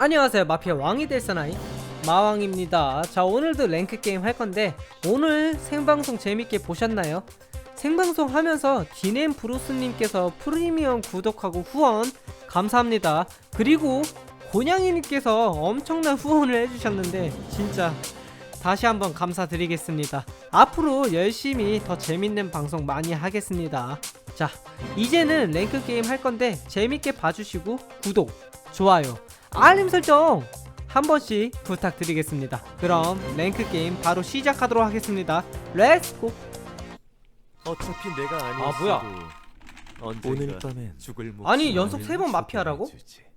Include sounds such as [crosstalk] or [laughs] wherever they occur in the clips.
안녕하세요. 마피아 왕이 될 사나이. 마왕입니다. 자 오늘도 랭크 게임 할 건데 오늘 생방송 재밌게 보셨나요? 생방송 하면서 디넨 브루스님께서 프리미엄 구독하고 후원 감사합니다. 그리고 곤양이님께서 엄청난 후원을 해주셨는데 진짜 다시 한번 감사드리겠습니다. 앞으로 열심히 더 재밌는 방송 많이 하겠습니다. 자 이제는 랭크 게임 할 건데 재밌게 봐주시고 구독 좋아요 알림 설정 한 번씩 부탁드리겠습니다. 그럼 랭크 게임 바로 시작하도록 하겠습니다. 렛츠고! 어차피 내가 아니었어도 뭐야? 언젠가 오늘 밤엔 죽을 아니, 연속 세번 마피아라고? 주지.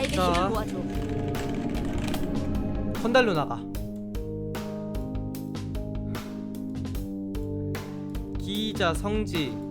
나에게 자. 힘을 모아줘. 건달로 나가. 기자 성지.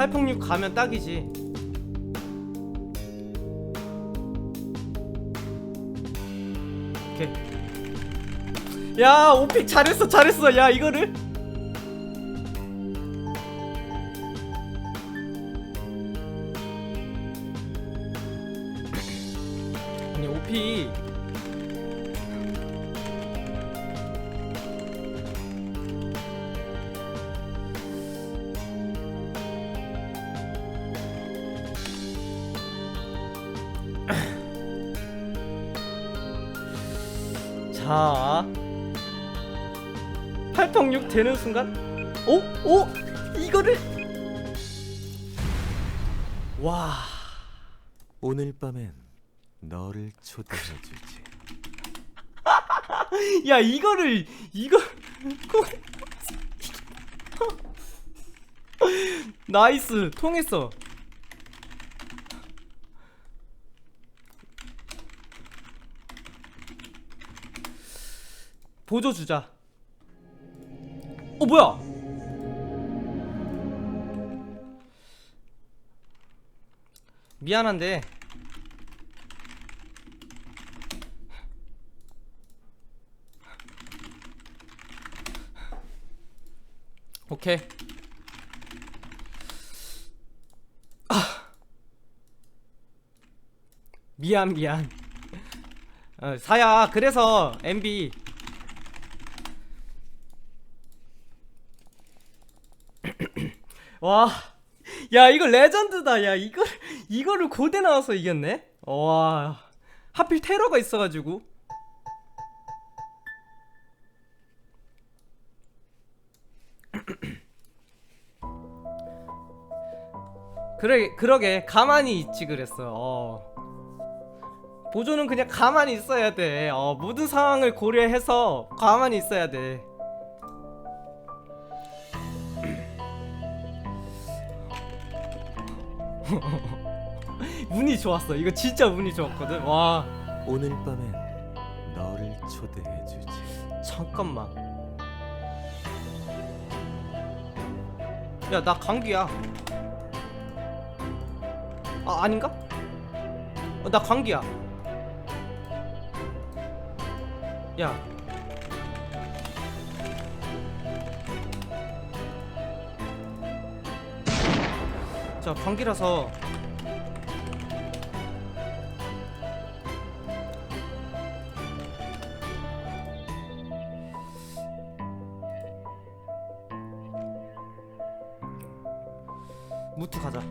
806 가면 딱이지. 오케이. 야 오픽 잘했어 잘했어. 야 이거를. 아. 4 886 되는 순간 오? 오? 이거를 와 오늘 밤엔 너를 초대해 주지. [laughs] 야 이거를 이걸 [laughs] 나이스 통했어 보조 주자. 어 뭐야? 미안한데 오케이. 아. 미안 미안. 어, 사야 그래서 MB 와. 야, 이거 레전드다. 야, 이걸 이거를 고대 나와서 이겼네. 와. 하필 테러가 있어 가지고. [clears throat] 그래 그러게 가만히 있지 그랬어. 어. 보조는 그냥 가만히 있어야 돼. 어, 모든 상황을 고려해서 가만히 있어야 돼. [laughs] 운이 좋았어. 이거 진짜 운이 좋았거든. 와, 오늘 밤엔 너를 초대해 주지. 잠깐만. 야, 나 감기야. 아, 아닌가? 어, 나 감기야. 야. 자 관계라서 무트 가자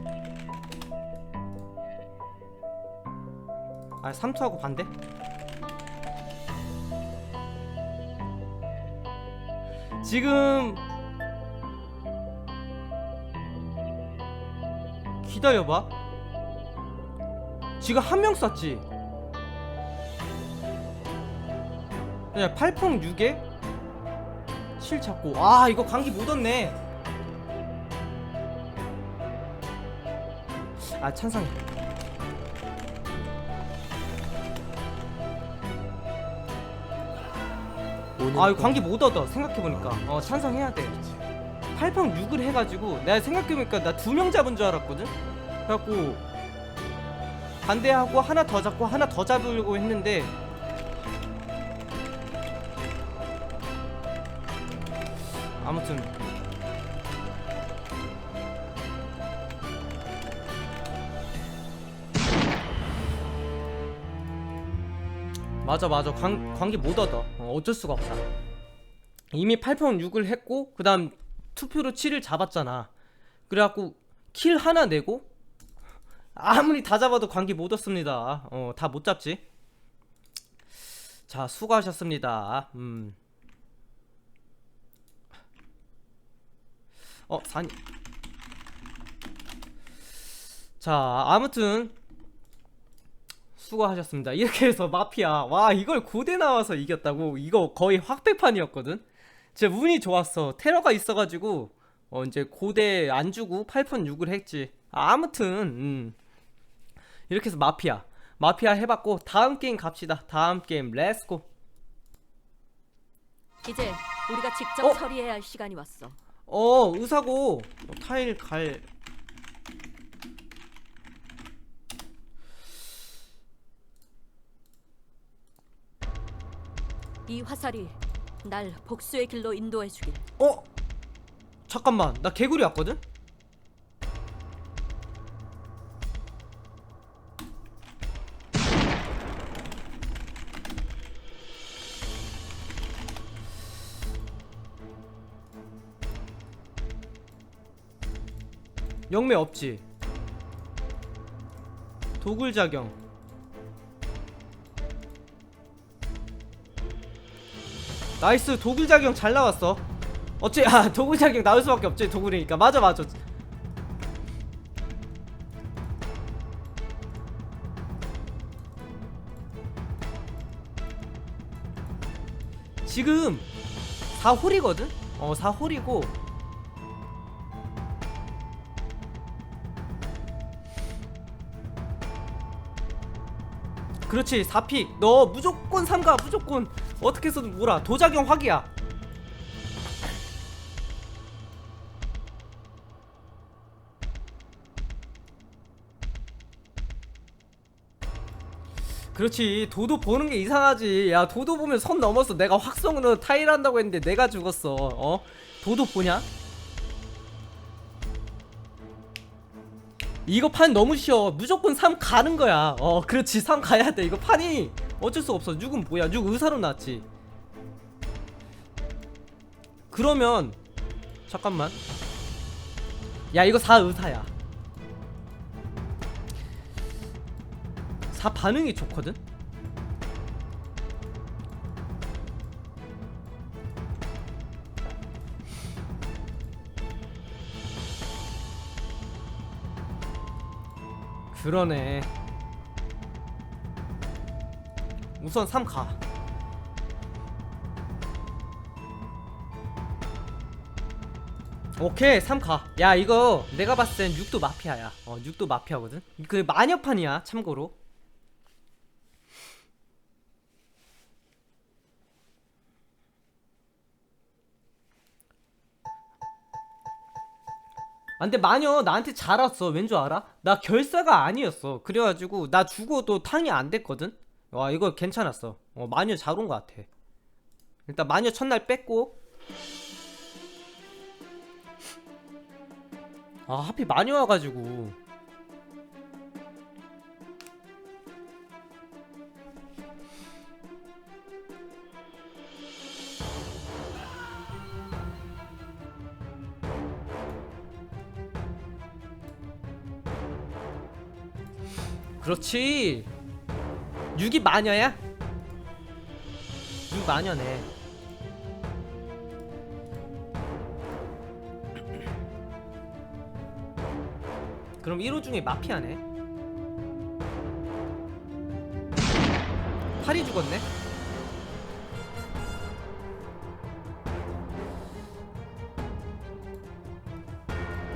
아 삼투하고 반대? 지금 기다려봐. 지금 한 명 쐈지? 야 8평 6에? 7 잡고. 아 이거 관계 못 얻네. 아 오늘 아 이거 밤 관계 못 얻어 생각해보니까. 어 찬성해야 돼. 8평 6을 해가지고 내가 생각해보니까 나 두 명 잡은 줄 알았거든 그래갖고 반대하고 하나 더 잡고 하나 더 잡으려고 했는데 아무튼 맞아 맞아. 관, 관계 못 얻어. 어, 어쩔 수가 없다. 이미 8평 6을 했고 그 다음 투표로 7을 잡았잖아. 그래갖고 킬 하나 내고 아무리 다 잡아도 관계 못 얻습니다 어 다 못 잡지 자 수고하셨습니다 음. 어 사니 자 아무튼 수고하셨습니다. 이렇게 해서 마피아 와 이걸 고대 나와서 이겼다고 이거 거의 확백판이었거든. 진짜 운이 좋았어. 테러가 있어가지고 어 이제 고대 안 주고 8판 6을 했지. 아, 아무튼 음. 이렇게 해서 마피아 마피아 해봤고 다음 게임 갑시다. 다음 게임 렛츠고. 이제 우리가 직접 어? 처리해야 할 시간이 왔어. 어 의사고 어, 타일 갈 이 화살이 날 복수의 길로 인도해 주길. 어? 잠깐만 나 개구리 왔거든? 영매 없지. 도굴 작용. 나이스 도굴 작용 잘 나왔어. 어째 아 [laughs] 도굴 작용 나올 수밖에 없지 도굴이니까. 맞아 맞아. 지금 4홀이거든? 어 4홀이고 그렇지. 4픽 너 무조건 3가 무조건. 어떻게 해서든 몰아. 도작용 확이야. 그렇지. 도도 보는 게 이상하지. 야 도도 보면 선 넘었어 내가 확성으로 타일한다고 했는데 내가 죽었어. 어? 도도 보냐 이거 판 너무 쉬워. 무조건 3 가는 거야. 어 그렇지. 3 가야 돼. 이거 판이 어쩔 수 없어. 6은 뭐야? 6 의사로 나왔지? 그러면 잠깐만. 야 이거 4 의사야. 4 반응이 좋거든 그러네 우선 3 가. 오케이 3 가. 야 이거 내가 봤을 땐 6도 마피아야. 어 6도 마피아거든. 그 마녀판이야 참고로. 아 근데 마녀 나한테 잘 왔어. 왠 줄 알아? 나 결사가 아니었어. 그래가지고 나 죽어도 탕이 안 됐거든? 와 이거 괜찮았어. 어 마녀 잘 온 것 같아. 일단 마녀 첫날 뺐고. 아 하필 많이 와가지고 그렇지. 6이 마녀야? 6 마녀네. 그럼 1호 중에 마피아네. 8이 죽었네.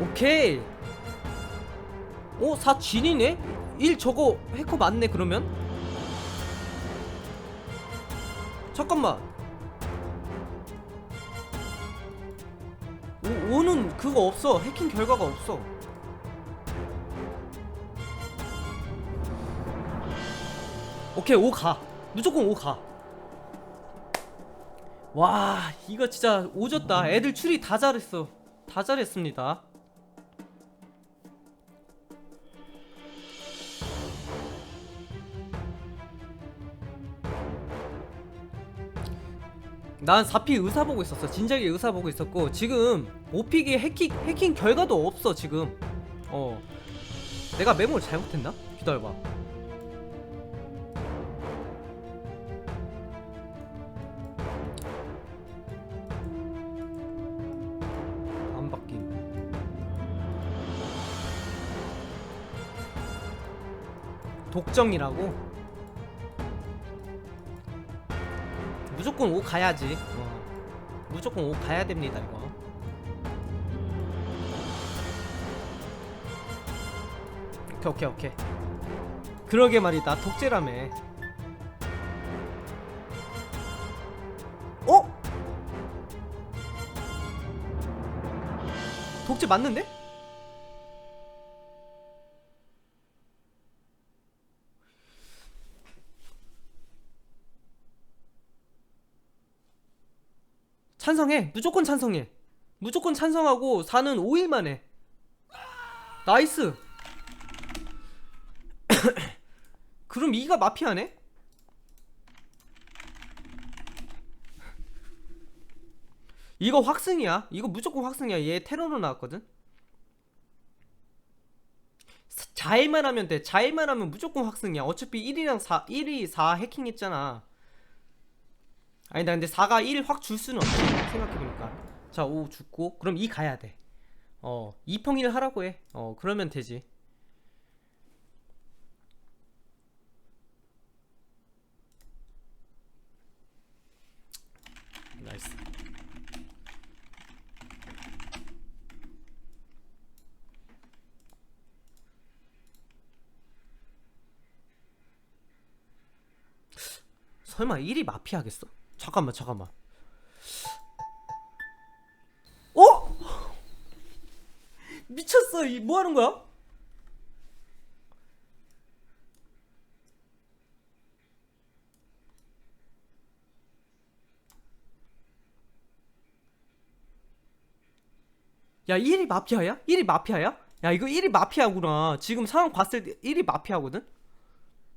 오케이. 오 4 진이네? 1 저거 해커 맞네 그러면? 잠깐만 오, 5는 그거 없어 해킹 결과가 없어 오케이 5 가. 무조건 5 가. 와 이거 진짜 오졌다. 애들 추리 다 잘했어. 다 잘했습니다. 난 4피 의사 보고 있었어. 진작에 의사 보고 있었고 지금 5픽이 해킹 해킹 결과도 없어 지금. 어. 내가 메모를 잘못했나? 기다려봐. 안 바뀐. 독정이라고? 무조건 5 가야지. 어. 무조건 5 가야 됩니다, 이거. 오케이, 오케이, 오케이. 그러게 말이다. 독재라며. 어? 독재 맞는데? 찬성해. 무조건 찬성해. 무조건 찬성하고 4는 5일 만에. 나이스. [coughs] 그럼 2가 마피아네? 이거 확승이야. 이거 무조건 확승이야. 얘 테러로 나왔거든. 사- 자일만 하면 돼. 자일만 하면 무조건 확승이야. 어차피 1이랑 4, 1이 4 해킹했잖아. 아니 나 근데 4가 1 확 줄 수는 없지. 생각해보니까. 자, 5 죽고 그럼 2 가야 돼. 어, 2평 1 하라고 해. 어, 그러면 되지. 나이스. 설마 1이 마피아겠어? 잠깐만 잠깐만 어? [laughs] 미쳤어 이 뭐하는 거야? 야 1이 마피아야? 1이 마피아야? 야 이거 1이 마피아구나 지금 상황 봤을 때 1이 마피아거든?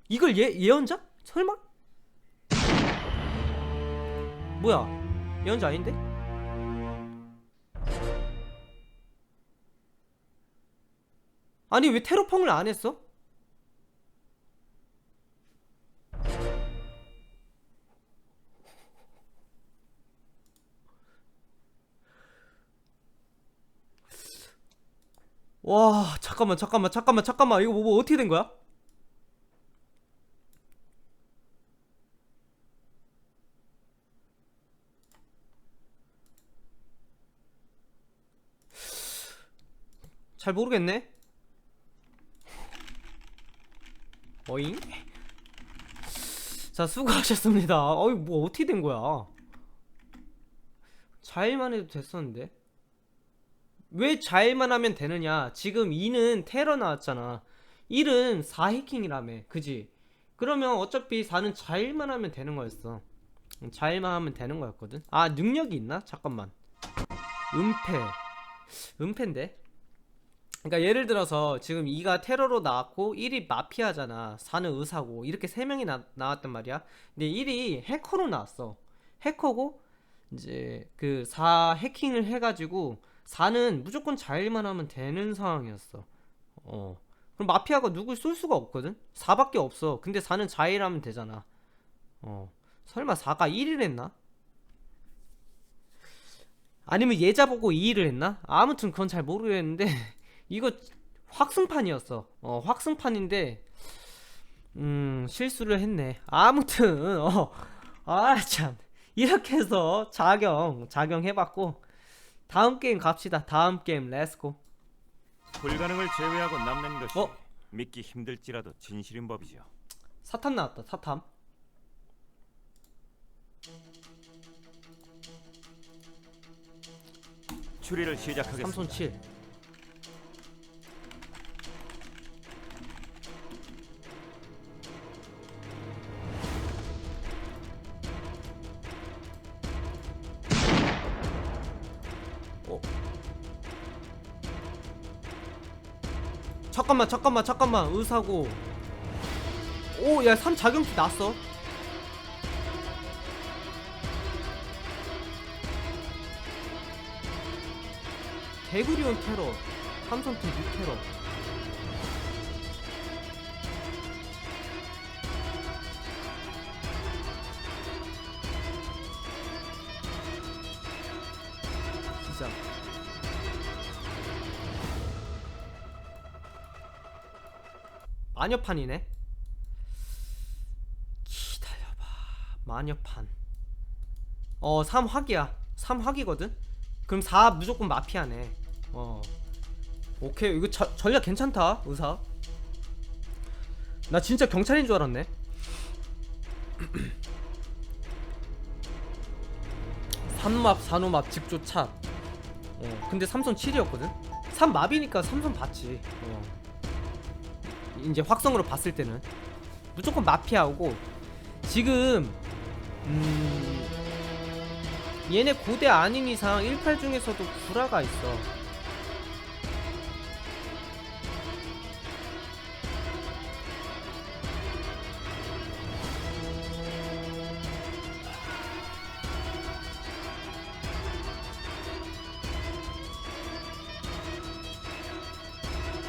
이걸 예, 예언자? 설마? 뭐야 예언자 아닌데? 아니 왜 테러펑을 안 했어? 와 잠깐만 잠깐만 잠깐만 잠깐만 이거 뭐, 뭐 어떻게 된 거야? 잘 모르겠네. 어잉? 자 수고하셨습니다. 어이 뭐 어떻게 된 거야? 자일만 해도 됐었는데 왜 자일만 하면 되느냐? 지금 2는 테러 나왔잖아. 1은 4 해킹이라며, 그지? 그러면 어차피 4는 자일만 하면 되는 거였어. 자일만 하면 되는 거였거든. 아 능력이 있나? 잠깐만. 은폐. 은폐인데? 그러니까 예를 들어서 지금 2가 테러로 나왔고 1이 마피아잖아. 4는 의사고. 이렇게 세 명이 나, 나왔단 말이야. 근데 1이 해커로 나왔어. 해커고 이제 그 4 해킹을 해 가지고 4는 무조건 자일만 하면 되는 상황이었어. 어. 그럼 마피아가 누굴 쏠 수가 없거든? 4밖에 없어. 근데 4는 자일하면 되잖아. 어. 설마 4가 1을 했나? 아니면 예자 보고 2를 했나? 아무튼 그건 잘 모르겠는데 [laughs] 이거 확승판이었어. 어, 확승판인데 음, 실수를 했네. 아무튼 어. 아, 참. 이렇게 해서 자경, 자경 해 봤고 다음 게임 갑시다. 다음 게임 렛츠고. 불가능을 제외하고 남는 것이 어? 믿기 힘들지라도 진실인 법이죠. 사탐 나왔다. 사탐. 추리를 시작하겠습니다. 삼손 7. 잠깐만 잠깐만 잠깐만. 의사고. 오야 3 자경키 났어. 대구리온 테러 삼성팀 뉴 테러 진짜 마녀판이네 기다려봐 마녀판 어 3확이야 3확이거든 그럼 4 무조건 마피아네. 어. 오케이. 이거 저, 전략 괜찮다. 의사. 나 진짜 경찰인 줄 알았네. [clears throat] 3맙, 4노맙, 직조차. 어. 근데 삼선 7이었거든. 3맙이니까 삼선 봤지. 어. 이제 확성으로 봤을 때는 무조건 마피아오고 지금 음 얘네 고대 아닌 이상 18 중에서도 구라가 있어.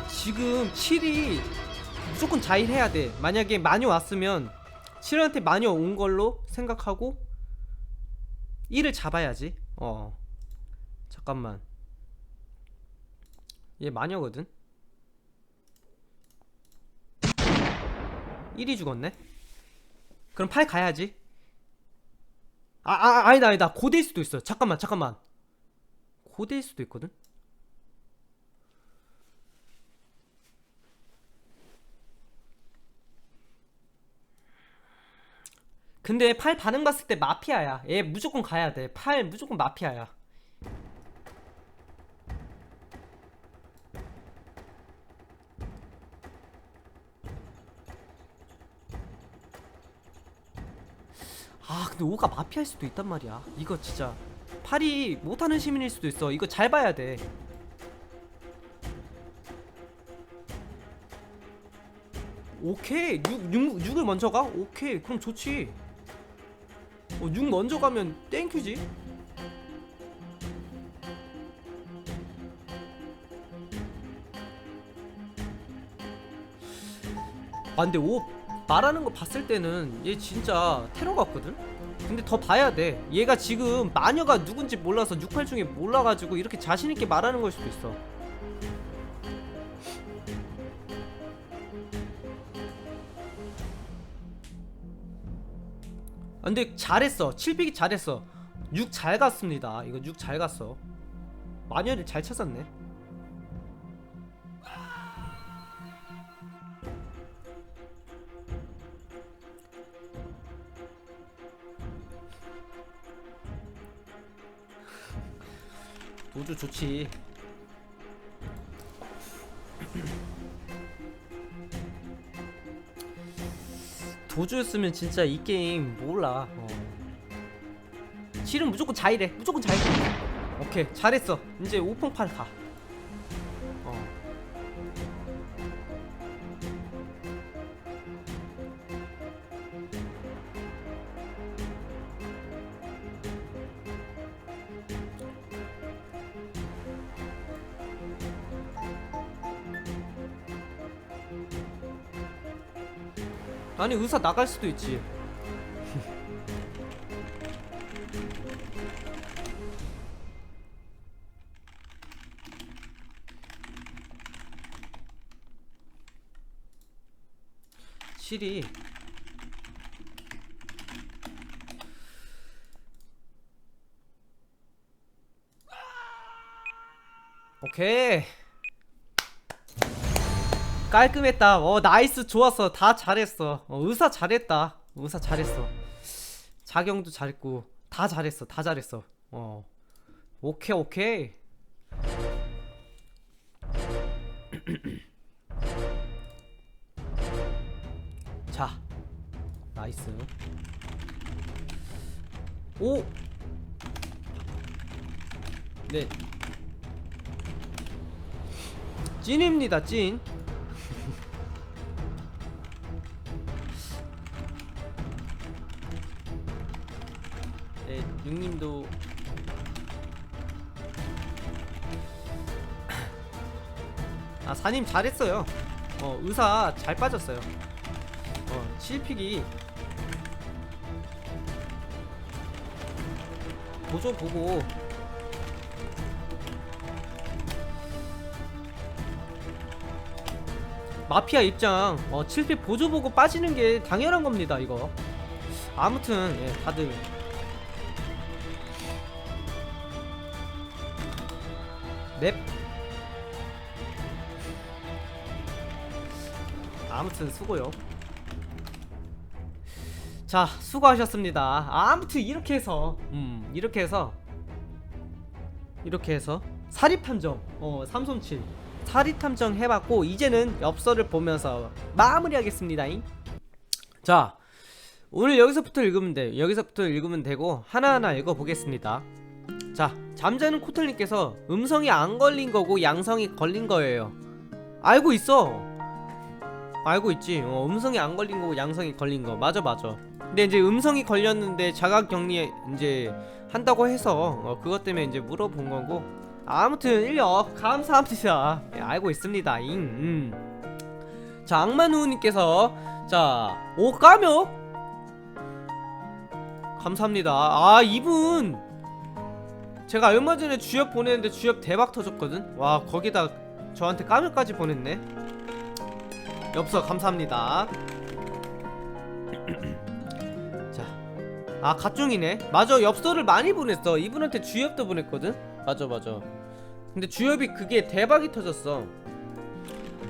지금 7이 무조건 자일해야 돼. 만약에 마녀 왔으면 7한테 마녀 온 걸로 생각하고 1을 잡아야지. 어. 잠깐만. 얘 마녀거든. 1이 죽었네. 그럼 8 가야지. 아, 아 아니다 아니다. 고대일 수도 있어. 잠깐만 잠깐만. 고대일 수도 있거든. 근데 8 반응 봤을 때 마피아야. 얘 무조건 가야 돼. 8 무조건 마피아야. 아, 근데 5가 마피아일 수도 있단 말이야. 이거 진짜 8이 못하는 시민일 수도 있어. 이거 잘 봐야 돼. 오케이 6, 6, 6을 먼저 가? 오케이 그럼 좋지 어, 6 먼저 가면 땡큐지. 아 근데 5 말하는 거 봤을 때는 얘 진짜 테러 같거든? 근데 더 봐야 돼. 얘가 지금 마녀가 누군지 몰라서 68 중에 몰라가지고 이렇게 자신있게 말하는 걸 수도 있어 근데 잘했어. 7픽이 잘했어. 6 잘 갔습니다. 이거 6 잘 갔어. 마녀를 잘 찾았네. 도주 좋지. 도주였으면 진짜 이 게임 몰라. 어. 실은 무조건 자이래. 무조건 자이래. 오케이 잘했어. 이제 5.8 가. 아니 의사 나갈 수도 있지. [laughs] 실이 오케이 깔끔했다. 어 나이스 좋았어. 다 잘했어. 어, 의사 잘했다. 의사 잘했어. 자경도 잘했고 다 잘했어. 다 잘했어. 어 오케이 오케이. [clears throat] 자 나이스. 오. 네. 찐입니다 찐. 아 사님 잘했어요. 어 의사 잘 빠졌어요. 어 실픽이 보조 보고 마피아 입장 어 7픽 보조 보고 빠지는 게 당연한 겁니다 이거. 아무튼 예, 다들 넵. 아무튼 수고요. 자, 수고하셨습니다. 아무튼 이렇게 해서 음, 이렇게 해서 이렇게 해서 사립 탐정 어, 삼솜칠 사립 탐정 해 봤고 이제는 엽서를 보면서 마무리하겠습니다. 자, 오늘 여기서부터 읽으면 돼. 여기서부터 읽으면 되고 하나하나 읽어 보겠습니다. 자, 잠자는 코틀님께서 음성이 안 걸린 거고 양성이 걸린 거예요. 알고 있어. 알고 있지. 어, 음성이 안 걸린 거고 양성이 걸린 거. 맞아, 맞아. 근데 이제 음성이 걸렸는데 자가 격리 이제 한다고 해서 어, 그것 때문에 이제 물어본 거고. 아무튼 인력 감사합니다. 예, 알고 있습니다. 잉. 음. 자, 악마누님께서 자, 오 까며 감사합니다. 아, 이분 제가 얼마 전에 주엽 보냈는데 주엽 대박 터졌거든. 와 거기다 저한테 까면까지 보냈네. 엽서 감사합니다. [clears throat] 자, 아 갓종이네. 맞아 엽서를 많이 보냈어. 이분한테 주엽도 보냈거든. 맞아 맞아. 근데 주엽이 그게 대박이 터졌어.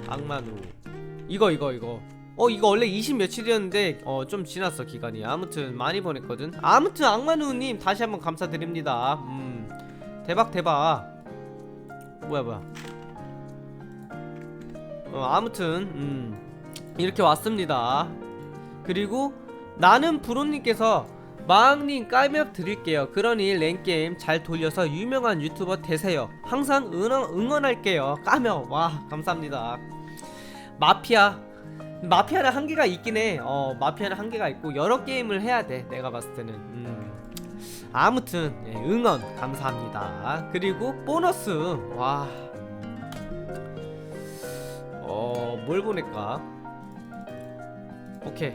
악마누. 이거 이거 이거. 어 이거 원래 20 며칠이었는데 어 좀 지났어 기간이 아무튼 많이 보냈거든 아무튼 악마누님 다시 한번 감사드립니다 음 대박 대박 뭐야 뭐야 어 아무튼 음 이렇게 왔습니다 그리고 나는 브로님께서 마왕님 깔며 드릴게요 그러니 랭게임 잘 돌려서 유명한 유튜버 되세요 항상 응원, 응원 할게요 까며 와 감사합니다 마피아 마피아는 한계가 있긴 해. 어, 마피아는 한계가 있고 여러 게임을 해야 돼. 내가 봤을 때는. 음. 아무튼 예, 응원 감사합니다. 그리고 보너스 와. 뭘 보낼까? 오케이.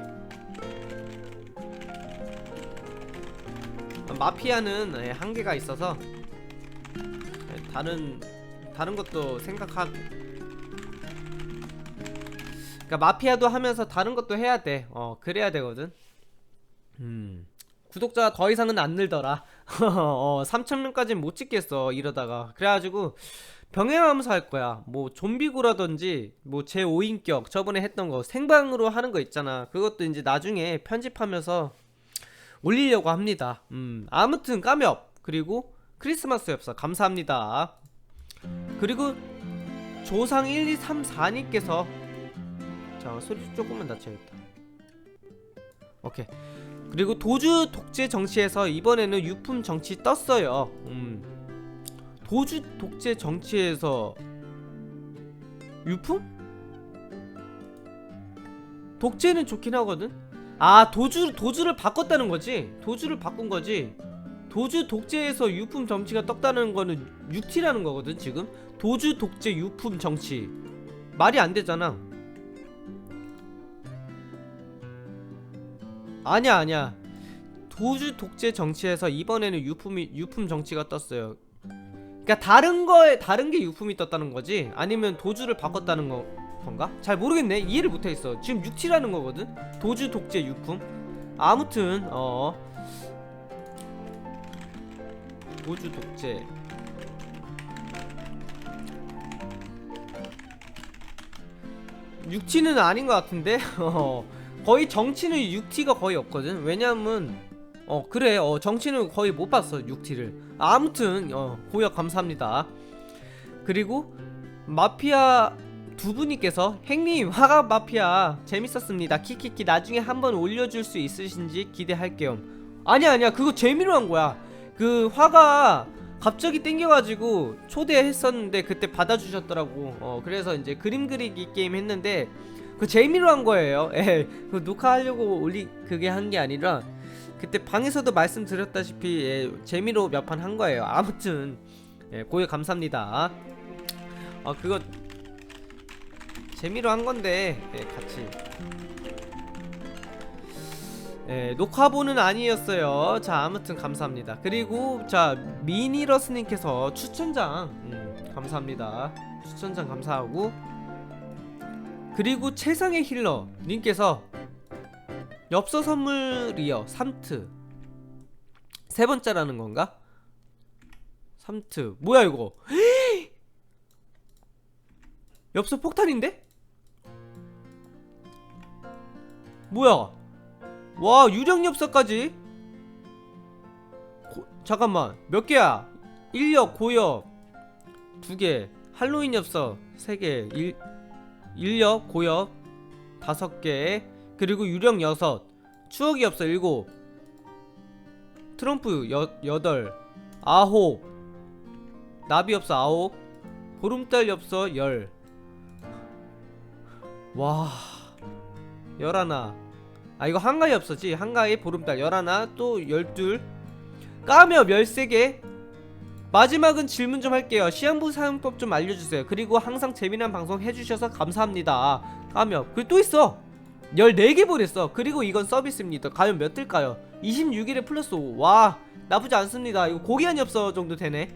마피아는 예, 한계가 있어서 예, 다른 다른 것도 생각하고 그러니까 마피아도 하면서 다른 것도 해야 돼. 어, 그래야 되거든. 음. 구독자가 더 이상은 안 늘더라. [laughs] 어, 3,000명까지는 못 찍겠어. 이러다가. 그래가지고 병행하면서 할 거야. 뭐 좀비구라든지 뭐 제 5인격 저번에 했던 거 생방으로 하는 거 있잖아. 그것도 이제 나중에 편집하면서 올리려고 합니다. 음. 아무튼 까맵 그리고 크리스마스 엽서 감사합니다. 그리고 조상 1, 2, 3, 4님께서 자 소리 조금만 낮춰야겠다 오케이 그리고 도주 독재 정치에서 이번에는 유품 정치 떴어요 음 도주 독재 정치에서 유품? 독재는 좋긴 하거든. 아 도주 도주를 바꿨다는 거지? 도주를 바꾼 거지? 도주 독재에서 유품 정치가 떴다는 거는 육티라는 거거든 지금? 도주 독재 유품 정치. 말이 안 되잖아. 아니야 아니야. 도주 독재 정치에서 이번에는 유품이 유품 정치가 떴어요 그러니까 다른 거에 다른 게 유품이 떴다는 거지? 아니면 도주를 바꿨다는 거 건가? 잘 모르겠네. 이해를 못하겠어. 지금 6티라는 거거든? 도주 독재 유품? 아무튼 어. 도주 독재. 육티는 아닌 것 같은데? [laughs] 어, 거의 정치는 육티가 거의 없거든? 왜냐면 어 그래 어 정치는 거의 못 봤어 육티를. 아무튼 어 고역 감사합니다. 그리고 마피아 두 분이께서 행님 [laughs] 화가 마피아. 재밌었습니다. 키키키 나중에 한번 올려줄 수 있으신지 기대할게요. 아니야 아니야 그거 재미로 한 거야. 그 화가 갑자기 땡겨가지고 초대했었는데 그때 받아주셨더라고. 어 그래서 이제 그림 그리기 게임 했는데 그 재미로 한 거예요. [laughs] 예, 그 녹화하려고 올리 그게 한 게 아니라 그때 방에서도 말씀드렸다시피 예, 재미로 몇 판 한 거예요 아무튼 예, 고유 감사합니다 아 그거 재미로 한 건데 예, 같이 예, 녹화본은 아니었어요. 자, 아무튼 감사합니다. 그리고 자 미니러스님께서 추천장 음, 감사합니다. 추천장 감사하고 그리고 최상의 힐러 님께서 엽서 선물이요 3트 세 번째라는 건가? 3트 뭐야 이거? [gasps] 엽서 폭탄인데? 뭐야? 와 유령 엽서까지 고, 잠깐만 몇 개야? 1엽 고엽 2개 할로윈 엽서 3개 1, 1엽 고엽 5개 그리고 유령 6 추억이 엽서 7 트럼프 여, 8 9 나비 엽서 9 보름달 엽서 10 와, 열하나. 아 이거 한가위 없었지? 한가위 보름달 열하나 또 열둘. 까며 열세개 마지막은 질문 좀 할게요. 시한부 사용법 좀 알려주세요. 그리고 항상 재미난 방송 해주셔서 감사합니다. 까며. 그리고 또 있어 14개 보냈어. 그리고 이건 서비스입니다. 과연 몇 들까요? 26일에 플러스 5 와 나쁘지 않습니다. 이거 고기 한이 없어 정도 되네.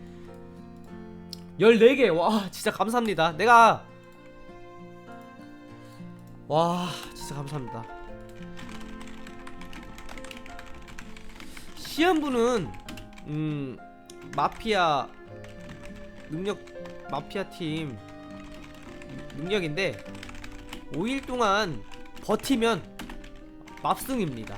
14개. 와 진짜 감사합니다. 내가 와 진짜 감사합니다. 시한부는 음 마피아 능력 마피아 팀 능력인데 5일 동안 버티면 맙승입니다.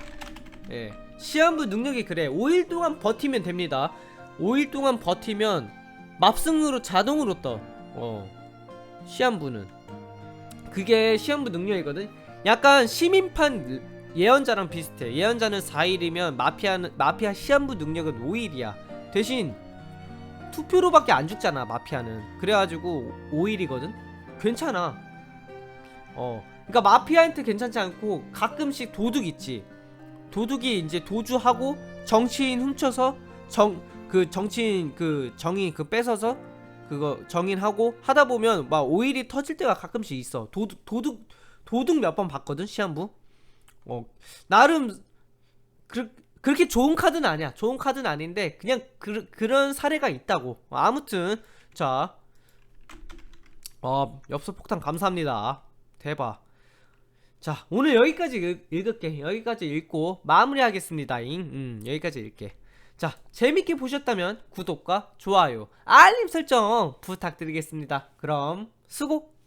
예. 시한부 능력이 그래. 5일 동안 버티면 됩니다. 5일 동안 버티면 맙승으로 자동으로 떠. 어. 시한부는 그게 시한부 능력이거든. 약간 시민판 예언자랑 비슷해. 예언자는 4일이면 마피아는 마피아 시한부 능력은 5일이야. 대신 투표로밖에 안 죽잖아 마피아는. 그래가지고 5일이거든. 괜찮아. 어. 그러니까 마피아한테 괜찮지 않고 가끔씩 도둑 있지. 도둑이 이제 도주하고 정치인 훔쳐서 정 그 정치인 그 정의 그 뺏어서 그거 정인하고 하다 보면 막 오일이 터질 때가 가끔씩 있어. 도둑 도둑 도둑 몇 번 봤거든 시한부. 어 나름 그, 그렇게 좋은 카드는 아니야. 좋은 카드는 아닌데 그냥 그, 그런 사례가 있다고. 아무튼 자. 어 엽서 폭탄 감사합니다. 대박. 자 오늘 여기까지 읽, 읽을게. 여기까지 읽고 마무리하겠습니다 잉. 음 여기까지 읽게. 자 재밌게 보셨다면 구독과 좋아요, 알림 설정 부탁드리겠습니다. 그럼 수고.